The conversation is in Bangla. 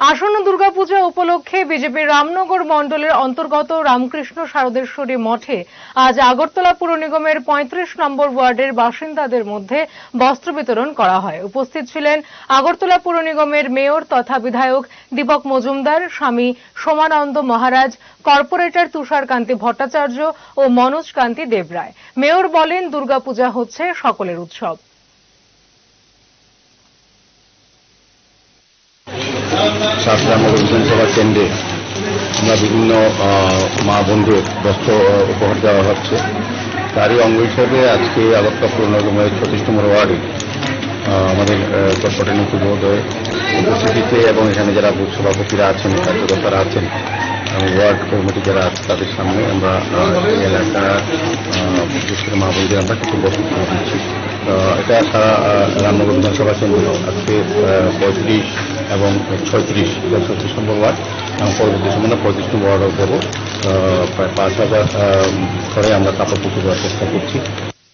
আসন্ন দুর্গাপূজা উপলক্ষে বিজেপির রামনগর মণ্ডলের অন্তর্গত রামকৃষ্ণ শারদেশ্বরী মঠে আজ আগরতলা পুর নিগমের পঁয়ত্রিশ নম্বর ওয়ার্ডের বাসিন্দাদের মধ্যে বস্ত্র বিতরণ করা হয়। উপস্থিত ছিলেন আগরতলা পুর নিগমের মেয়র তথা বিধায়ক দীপক মজুমদার, স্বামী সোমানন্দ মহারাজ, কর্পোরেটর তুষারকান্তি ভট্টাচার্য ও মনোজ কান্তি দেবরায়। মেয়র বলেন, দুর্গাপূজা হচ্ছে সকলের উৎসব। শাসরামনগর বিধানসভা কেন্দ্রে। আমরা বিভিন্ন মা বন্ধুর বস্ত্র উপহার দেওয়া হচ্ছে। তারই অঙ্গ হিসেবে আজকে আগরতলা পুরনগমের ছত্রিশ নম্বর ওয়ার্ডে আমাদের কর্পোরেট নীতি উপস্থিতিতে এবং এখানে যারা বুথ সভাপতিরা আছেন, কার্যকর্তারা আছেন, এবং ওয়ার্ড কমিটি যারা আছে তাদের সামনে আমরা এলাকার বিশেষ মা বোনদের আমরা কিছু তুলে দিচ্ছি এটা সারা রামনগর বিধানসভা কেন্দ্র আজকে পঁয়ত্রিশ এবং ছয়ত্রিশ ছত্রিশ নম্বর ওয়ার্ড এবং পরবর্তী সময় পঁয়ত্রিশ নম্বর ওয়ার্ডও দেবো প্রায় পাঁচ হাজার করে আমরা কাপড় পুকুর দেওয়ার চেষ্টা করছি।